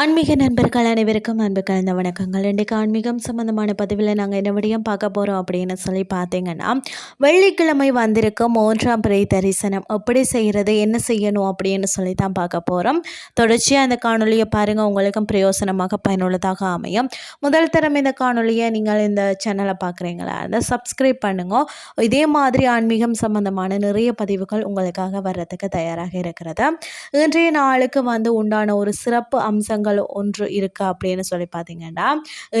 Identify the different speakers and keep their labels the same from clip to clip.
Speaker 1: ஆன்மீக நண்பர்கள் அனைவருக்கும் அன்பு கலந்த வணக்கங்கள். இன்றைக்கு ஆன்மீகம் சம்மந்தமான பதிவில் நாங்கள் என்ன விடயம் பார்க்க போகிறோம் அப்படின்னு சொல்லி பார்த்தீங்கன்னா வெள்ளிக்கிழமை வந்திருக்கும் மூன்றாம் பிறை தரிசனம். எப்படி செய்கிறது என்ன செய்யணும் அப்படின்னு சொல்லி தான் பார்க்க போகிறோம் தொடர்ச்சியாக இந்த காணொலியை பாருங்கள் உங்களுக்கும் பிரயோசனமாக பயனுள்ளதாக அமையும். முதல் தரம் இந்த காணொலியை நீங்கள் இந்த சேனலை பார்க்குறீங்களா? அதை சப்ஸ்கிரைப் பண்ணுங்க. இதே மாதிரி ஆன்மீகம் சம்மந்தமான நிறைய பதிவுகள் உங்களுக்காக வர்றதுக்கு தயாராக இருக்கிறது. இன்றைய நாளுக்கு வந்து உண்டான ஒரு சிறப்பு அம்சங்கள் அம்சங்கள் ஒன்று இருக்குது அப்படின்னு சொல்லி பார்த்தீங்கன்னா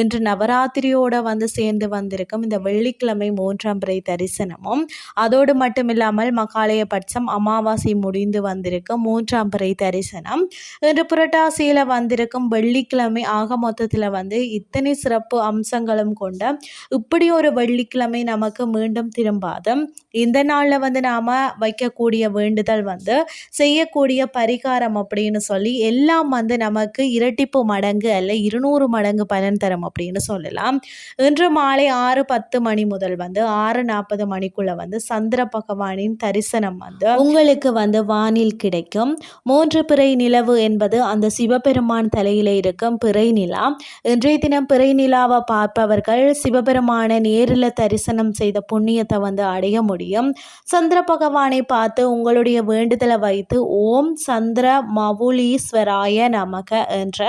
Speaker 1: இன்று நவராத்திரியோட வந்து சேர்ந்து வந்திருக்கும் இந்த வெள்ளிக்கிழமை மூன்றாம் பிறை தரிசனமும் அதோடு மட்டும் இல்லாமல் மகாலய பட்சம் அமாவாசை முடிந்து வந்திருக்கும் மூன்றாம் பிறை தரிசனம். இன்று புரட்டாசியில் வந்திருக்கும் வெள்ளிக்கிழமை ஆக மொத்தத்தில் வந்து இத்தனை சிறப்பு அம்சங்களும் கொண்ட இப்படி ஒரு வெள்ளிக்கிழமை நமக்கு மீண்டும் திரும்பாது. இந்த நாளில் வந்து நாம் வைக்கக்கூடிய வேண்டுதல் வந்து செய்யக்கூடிய பரிகாரம் அப்படின்னு சொல்லி எல்லாம் வந்து நமக்கு இரட்டிப்பு மடங்கு அல்ல இருநூறு மடங்கு பலன் தரும் அப்படின்னு சொல்லலாம். இன்று மாலை ஆறு பத்து மணி முதல் வந்து ஆறு நாற்பது மணிக்குள்ள வந்து சந்திர பகவானின் தரிசனம் வந்து உங்களுக்கு வந்து வானில் கிடைக்கும். மூன்று பிறை நிலவு என்பது அந்த சிவபெருமான் தலையில இருக்கும் பிறை நிலா. இன்றைய தினம் பிறை நிலாவை பார்ப்பவர்கள் சிவபெருமான நேரில் தரிசனம் செய்த புண்ணியத்தை வந்து அடைய முடியும். சந்திர பகவானை பார்த்து உங்களுடைய வேண்டுதலை வைத்து ஓம் சந்திர மவுலீஸ்வராய நமக என்ற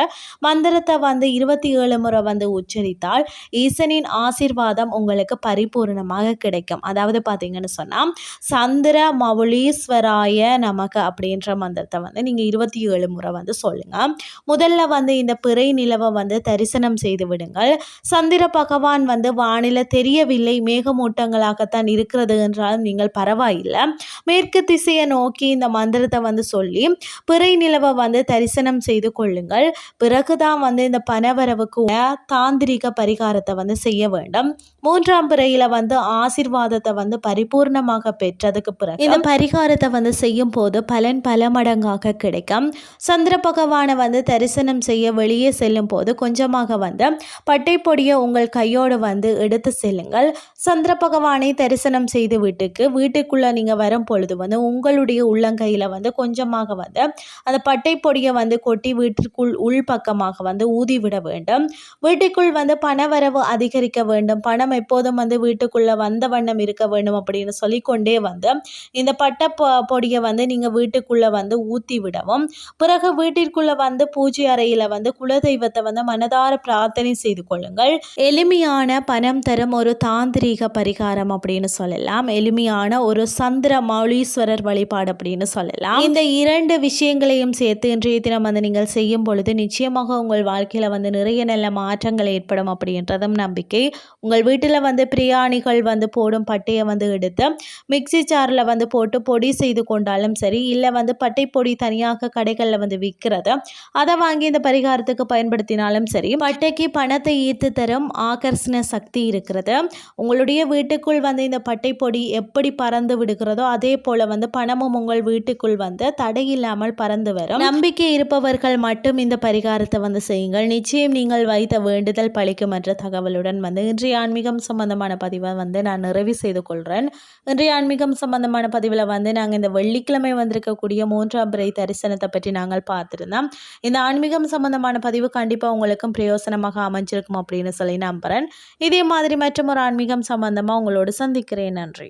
Speaker 1: மந்திரத்தை வந்து இருபத்தி ஏழு முறை வந்து உச்சரித்தால் ஈசனின் ஆசிர்வாதம் உங்களுக்கு பரிபூர்ணமாக கிடைக்கும். அதாவது பார்த்தீங்கன்னு சொன்னால் சந்திர மவுளீஸ்வராய நமக்கு அப்படின்ற மந்திரத்தை வந்து நீங்கள் இருபத்தி ஏழு முறை வந்து சொல்லுங்கள் முதல்ல வந்து இந்த பிறை நிலவை வந்து தரிசனம் செய்து விடுங்கள். சந்திர பகவான் வந்து வானில தெரியவில்லை மேகமூட்டங்களாகத்தான் இருக்கிறது என்றாலும் நீங்கள் பரவாயில்லை. மேற்கு திசையை நோக்கி இந்த மந்திரத்தை வந்து சொல்லி பிறை நிலவை வந்து தரிசனம் செய்து கொள்ளுங்கள். பிறகுதான் வந்து இந்த பணவரவுக்கு தாந்திரிக பரிகாரத்தை வந்து செய்ய வேண்டும். மூன்றாம் பிறையில வந்து ஆசிர்வாதத்தை வந்து பரிபூர்ணமாக பெற்றதுக்கு பிறகு இந்த பரிகாரத்தை வந்து செய்யும் போது பலன் பல மடங்காக கிடைக்கும். சந்திர பகவானை வந்து தரிசனம் செய்ய வெளியே செல்லும் போது கொஞ்சமாக வந்து பட்டை பொடியை உங்கள் கையோடு வந்து எடுத்து செல்லுங்கள். சந்திர பகவானை தரிசனம் செய்து வீட்டுக்கு வீட்டுக்குள்ள நீங்க வரும் பொழுது வந்து உங்களுடைய உள்ளங்கையில வந்து கொஞ்சமாக வந்து அந்த பட்டை பொடியை வந்து கொட்டி வீட்டிற்குள் உள் பக்கமாக வந்து ஊதிவிட வேண்டும். வீட்டுக்குள் வந்து பணவரவு அதிகரிக்க வேண்டும். பணம் எப்போதும் வந்து வீட்டுக்குள்ளே வந்த வண்ணம் இருக்க வேண்டும் அப்படின்னு சொல்லிக்கொண்டே வந்து இந்த பட்ட பொடியை வந்து நீங்கள் வீட்டுக்குள்ளே வந்து ஊற்றி விடவும். பிறகு வீட்டிற்குள்ளே வந்து பூஜை அறையில் வந்து குலதெய்வத்தை வந்து மனதார பிரார்த்தனை செய்து கொள்ளுங்கள். எளிமையான பணம் தரும் ஒரு தாந்திரீக பரிகாரம் அப்படின்னு சொல்லலாம். எளிமையான ஒரு சந்திர மௌலீஸ்வரர் வழிபாடு அப்படின்னு சொல்லலாம். இந்த இரண்டு விஷயங்களையும் சேர்த்து இன்றைய தினம் வந்து நீங்கள் செய்யும் பொழுது நிச்சயமாக உங்கள் வாழ்க்கையில் வந்து நிறைய நல்ல மாற்றங்கள் ஏற்படும் அப்படின்றதும் நம்பிக்கை. உங்கள் வீட்டில் வந்து பிரியாணிகள் வந்து போடும் பட்டையை வந்து எடுத்து மிக்சி ஜாரில் வந்து போட்டு பொடி செய்து கொண்டாலும் சரி இல்லை வந்து பட்டை பொடி தனியாக கடைகளில் வந்து விற்கிறது அதை வாங்கி இந்த பரிகாரத்துக்கு பயன்படுத்தினாலும் சரி பட்டைக்கு பணத்தை ஈர்த்து தரும் ஆகர்ஷண சக்தி இருக்கிறது. உங்களுடைய வீட்டுக்குள் வந்து இந்த பட்டை பொடி எப்படி பறந்து விடுகிறதோ அதே போல் வந்து பணமும் உங்கள் வீட்டுக்குள் வந்து தடையில்லாமல் பறந்து வரும். நம்பிக்கை இருப்பவர்கள் மட்டும் இந்த இந்த பரிகாரத்தை வந்து செய்யுங்கள். நிச்சயம் நீங்கள் வைத்த வேண்டுதல் பழிக்கும் என்ற தகவலுடன் வந்து இன்றைய ஆன்மீகம் சம்பந்தமான பதிவை வந்து நான் நிறைவு செய்து கொள்கிறேன் இன்றைய ஆன்மீகம் சம்பந்தமான பதிவில் வந்து நாங்கள் இந்த வெள்ளிக்கிழமை வந்திருக்கக்கூடிய மூன்றாம் பிறை தரிசனத்தை பற்றி நாங்கள் பார்த்துருந்தோம். இந்த ஆன்மீகம் சம்பந்தமான பதிவு கண்டிப்பாக உங்களுக்கும் பிரயோசனமாக அமைஞ்சிருக்கும் அப்படின்னு சொல்லி நம்புகிறேன் இதே மாதிரி மற்றும் ஒரு ஆன்மீகம் சம்பந்தமாக உங்களோடு சந்திக்கிறேன். நன்றி.